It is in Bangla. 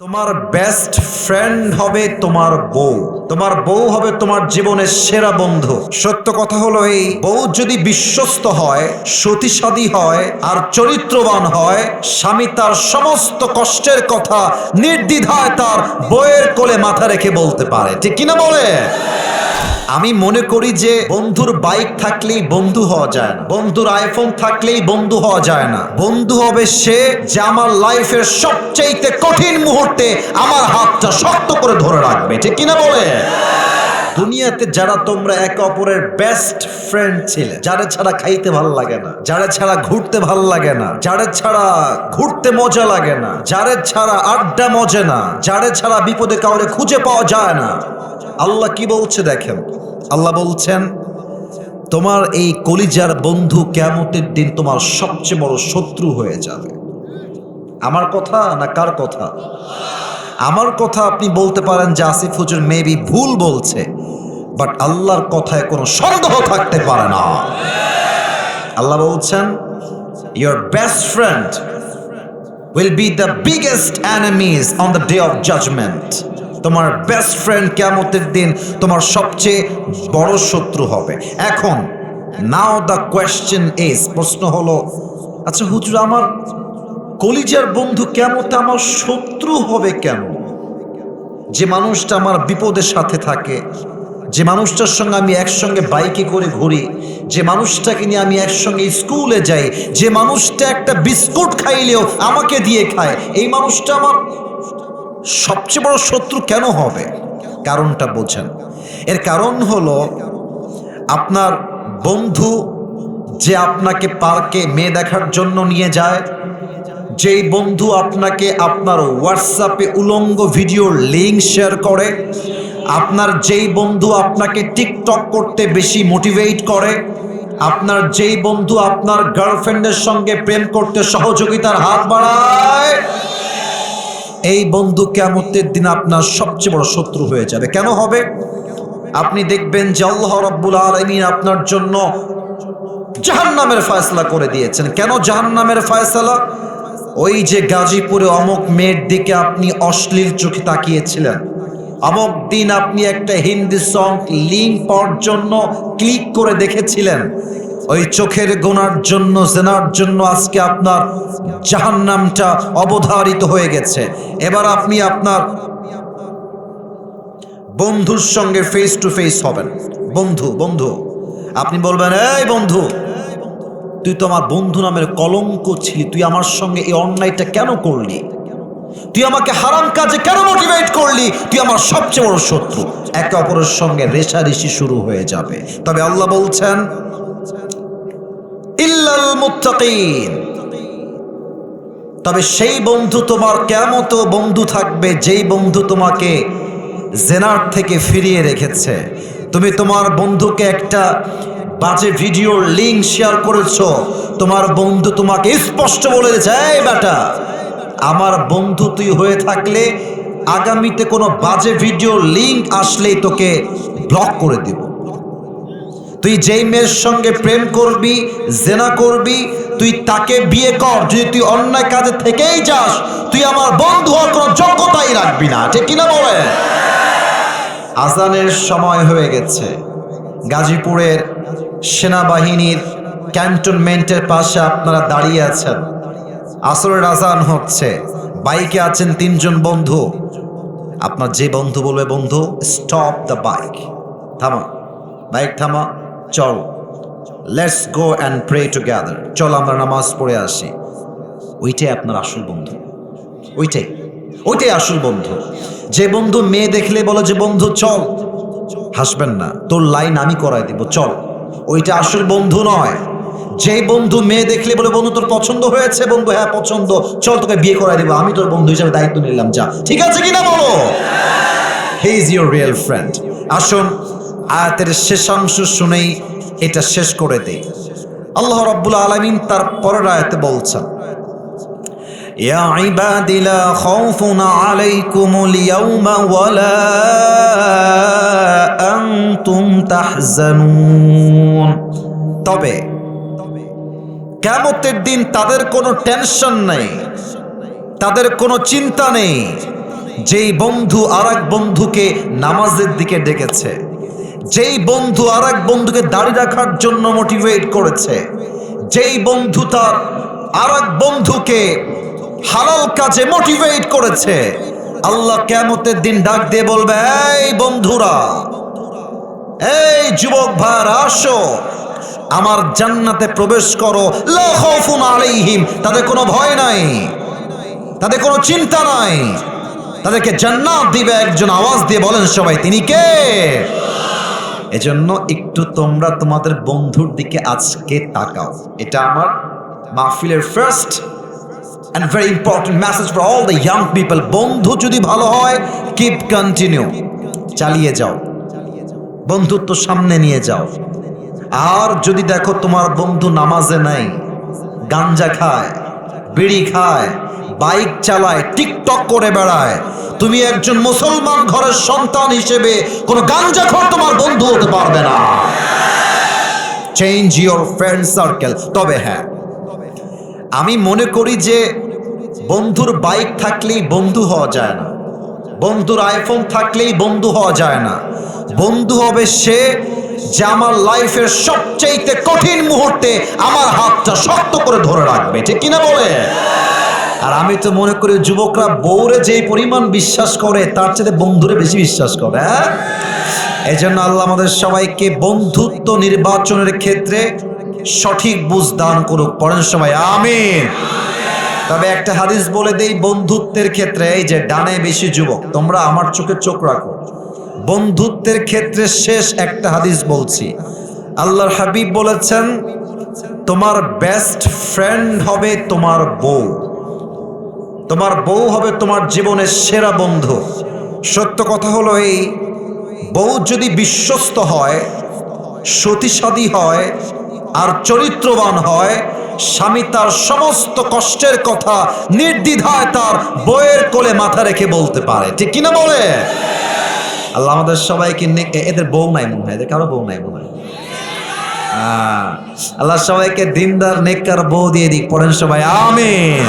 তোমার বেস্ট ফ্রেন্ড হবে তোমার বউ। তোমার বউ হবে তোমার জীবনের সেরা বন্ধু। সত্য কথা হলো এই, বউ যদি বিশ্বস্ত হয় সতীসাদী হয়, আর চরিত্রবান হয়, স্বামী তার সমস্ত কষ্টের কথা নির্দ্বিধায় তার বউয়ের কোলে মাথা রেখে বলতে পারে। ঠিক কিনা বলে? আমি মনে করি যে বন্ধুর বাইক থাকলেই বন্ধু হওয়া যায় না। বন্ধুর আইফোন থাকলেই বন্ধু হওয়া যায় না। বন্ধু হবে সে যে আমার লাইফের সবচেয়ে কঠিন মুহূর্তে আমার হাতটা শক্ত করে ধরে রাখবে। ঠিক কিনা বলে দুনিয়াতে যারা তোমরা একে অপরের বেস্ট ফ্রেন্ড ছিলে, যারা ছাড়া খাইতে ভালো লাগে না, যারা ছাড়া ঘুরতে ভালো লাগে না, যারা ছাড়া ঘুরতে মজা লাগে না, যারা ছাড়া আড্ডা মজে না, যারা ছাড়া বিপদে কাউরে খুঁজে পাওয়া যায় না। আল্লাহ কি বলছে দেখেন? আল্লাহ বলছেন, তোমার এই কলিজার বন্ধু কেমতের দিন তোমার সবচেয়ে বড় শত্রু হয়ে যাবে। আমার কথা না কার কথা? আমার কথা আপনি বলতে পারেন যে আসিফ হুজুর মেবি ভুল বলছে। বাট আল্লাহর কথায় কোনো সন্দেহ থাকতে পারে না। আল্লাহ বলছেন your best friend will be the biggest enemies on the day of judgement তোমার বেস্ট ফ্রেন্ড কেমতের দিন তোমার সবচেয়ে বড় শত্রু হবে। এখন নাও দ্য কোয়েশ্চেন ইজ প্রশ্ন হলো আচ্ছা হুজুর, আমার কলিজার বন্ধু কেমতে আমার শত্রু হবে কেন? যে মানুষটা আমার বিপদের সাথে থাকে যে মানুষটার সঙ্গে আমি একসঙ্গে বাইকে করে ঘুরি, যে মানুষটাকে নিয়ে আমি একসঙ্গে স্কুলে যাই, যে মানুষটা একটা বিস্কুট খাইলেও আমাকে দিয়ে খায়, এই মানুষটা আমার সবচেয়ে বড় শত্রু কেন হবে? কারণটা বোঝেন। এর কারণ হলো আপনার বন্ধু যে আপনাকে পার্কে মেয়ে দেখার জন্য নিয়ে যায়, যেই বন্ধু আপনাকে আপনার হোয়াটসঅ্যাপে উলঙ্গ ভিডিওর লিঙ্ক শেয়ার করে আপনার যেই বন্ধু আপনাকে টিকটক করতে বেশি মোটিভেট করে, আপনার যেই বন্ধু আপনার গার্লফ্রেন্ডের সঙ্গে প্রেম করতে সহযোগিতার হাত বাড়ায়, এই বন্ধু কেমতের দিন আপনার সবচেয়ে বড় শত্রু হয়ে যাবে। কেন হবে? আপনি দেখবেন যে আল্লাহ রব্বুল আলমিন আপনার জন্য জাহান্নামের ফয়সলা করে দিয়েছেন। কেন জাহান্নামের ফয়সলা? ওই যে গাজীপুরে অমক মেয়ের দিকে আপনি অশ্লীল চোখে তাকিয়েছিলেন। অমক দিন আপনি একটা হিন্দি সং লিঙ্ক পাওয়ার জন্য ক্লিক করে দেখেছিলেন। ওই চোখের গোনার জন্য, জেনার জন্য আজকে আপনার জাহান্নামটা অবধারিত হয়ে গেছে। এবার আপনি আপনার বন্ধুর সঙ্গে ফেস টু ফেস হবেন। বন্ধু বন্ধু, আপনি বলবেন, এই বন্ধু, তুই তো আমার বন্ধু নামের কলঙ্ক ছিলি, তুই আমার সঙ্গে এই অন্যায়টা কেন করলি? তুই আমাকে হারাম কাজে কেন মোটিভেট করলি? তুই আমার সবচেয়ে বড় শত্রু। একে অপরের সঙ্গে রেশারেশি শুরু হয়ে যাবে। তবে আল্লাহ বলছেন তবে সেই বন্ধু তোমার কেমত বন্ধু থাকবে, যেই বন্ধু তোমাকে জেনার থেকে ফিরিয়ে রেখেছে। তুমি তোমার বন্ধুকে একটা বাজে ভিডিওর লিঙ্ক শেয়ার করেছ। তোমার বন্ধু তোমাকে স্পষ্ট বলে দিয়েছে, এই বেটা আমার বন্ধু তুই হয়ে থাকলে আগামীতে কোনো বাজে ভিডিও লিঙ্ক আসলেই তোকে ব্লক করে দিব। তুই যেই মেয়ের সঙ্গে প্রেম করবি, জেনা করবি, তুই তাকে বিয়ে কর, যদি তুই অন্যায় কাজে থেকেই যাস, তুই আমার বন্ধু হওয়ার কোনো যোগ্যতাই রাখবি না। ঠিক কিনা বলে আজানের সময় হয়ে গেছে। গাজীপুরের সেনাবাহিনীর ক্যান্টনমেন্টের পাশে আপনারা দাঁড়িয়ে আছেন। আসরের আজান হচ্ছে। বাইকে আছেন তিনজন বন্ধু। আপনার যে বন্ধু বলবে, বন্ধু স্টপ দ্য বাইক থামা। বাইক থামা। চল। Let's go and pray together চল, আমরা নামাজ পড়ে আসি। ওইটাই আপনার আসল বন্ধু। ওইটাই। ওইটাই আসল বন্ধু। যে বন্ধু মেয়ে দেখলে বলো যে, বন্ধু, চল। হাসবেন না। তোর লাইন আমি করাই দিব। চল। ওইটা আসল বন্ধু নয়। যে বন্ধু মেয়ে দেখলে বলে বন্ধু তোর পছন্দ হয়েছে বন্ধু হ্যাঁ পছন্দ চল তোকে বিয়ে করাই দিব আমি তোর বন্ধু হিসেবে দায়িত্ব নিলাম যা ঠিক আছে কিনা বলো he is your real friend আসুন আয়াতের শেষাংশ শুনেই এটা শেষ করে দেই আল্লাহ রাব্বুল আলামিন তার পরের আয়াতে বলছেন يا عباد لا خوف عليكم اليوم ولا أنتم تحزنون তবে কেমতের দিন তাদের কোনো টেনশন নেই, তাদের কোনো চিন্তা নেই। যেই বন্ধু আর বন্ধুকে নামাজের দিকে ডেকেছে, যেই বন্ধু আর বন্ধুকে দাড়ি রাখার জন্য মোটিভেট করেছে, যেই বন্ধু তার আর বন্ধুকে হালাল কাজে মোটিভেট করেছে, আল্লাহ কেমতের দিন ডাক দিয়ে বলবে, এই বন্ধুরা, এই যুবক ভাইরা আসো আমার জান্নাতে প্রবেশ করো, লা খাউফুন আলাইহিম। তাদের কোনো ভয় নাই, তাদের কোনো চিন্তা নাই। তাদেরকে জান্নাত দিবে, একজন আওয়াজ দিয়ে বলেন সবাই, তিনি কে? এজন্য একটু তোমরা তোমাদের বন্ধুর দিকে আজকে তাকাও। এটা আমার মাহফিলের first and very important message for all the young people বন্ধু যদি ভালো হয় কিপ কন্টিনিউ চালিয়ে যাও। বন্ধুত্ব সামনে নিয়ে যাও। আর যদি দেখো তোমার বন্ধু নামাজে নাই, গাঞ্জা খায়, বিড়ি খায়, বাইক চালায়, টিকটক করে বেড়ায়, তুমি একজন মুসলমান ঘরের সন্তান হিসেবে কোনো গাঞ্জাখোর তোমার বন্ধু হতে পারবে না। চেঞ্জ ইওর ফ্রেন্ড সার্কেল তবে হ্যাঁ আমি মনে করি যে বন্ধুর বাইক থাকলেই বন্ধু হওয়া যায় না। বন্ধুর আইফোন থাকলেই বন্ধু হওয়া যায় না। বন্ধু হবে সে যে আমার লাইফের সবচাইতে কঠিন মুহূর্তে আমার হাতটা শক্ত করে ধরে রাখবে, ঠিক কিনা বলে? আর আমি তো মনে করি যুবকরা বউরে যে পরিমাণ বিশ্বাস করে, তার চেয়ে বন্ধুরে বেশি বিশ্বাস করে হ্যাঁ? এই জন্য আল্লাহ আমাদের সবাইকে বন্ধুত্ব নির্বাচনের ক্ষেত্রে সঠিক বুঝ দান করুক, পড়েন সবাই, আমিন। তবে একটা হাদিস বলে দেই, বন্ধুত্বের ক্ষেত্রে এই যে ডানে বেশি যুবক, তোমরা আমার চোখে চোখ রাখো। বন্ধুত্বের ক্ষেত্রে শেষ একটা হাদিস বলছি। আল্লাহর হাবিব বলেছেন, তোমার বেস্ট ফ্রেন্ড হবে তোমার বউ। তোমার বউ হবে তোমার জীবনের সেরা বন্ধু। সত্য কথা হলো এই, বউ যদি বিশ্বস্ত হয় সতীসাদী হয়, আর চরিত্রবান হয়, স্বামী তার সমস্ত কষ্টের কথা নির্দ্বিধায় তার বইয়ের কোলে মাথা রেখে বলতে পারে। ঠিক কিনা বলে? আল্লাহ আমাদের সবাইকে এদের বউ নাই মনে হয়, এদের কারও বউ নাই মনে হয়। আল্লাহ সবাইকে দিনদার, নেককার বউ দিয়ে দিক, পড়েন সবাই, আমিন।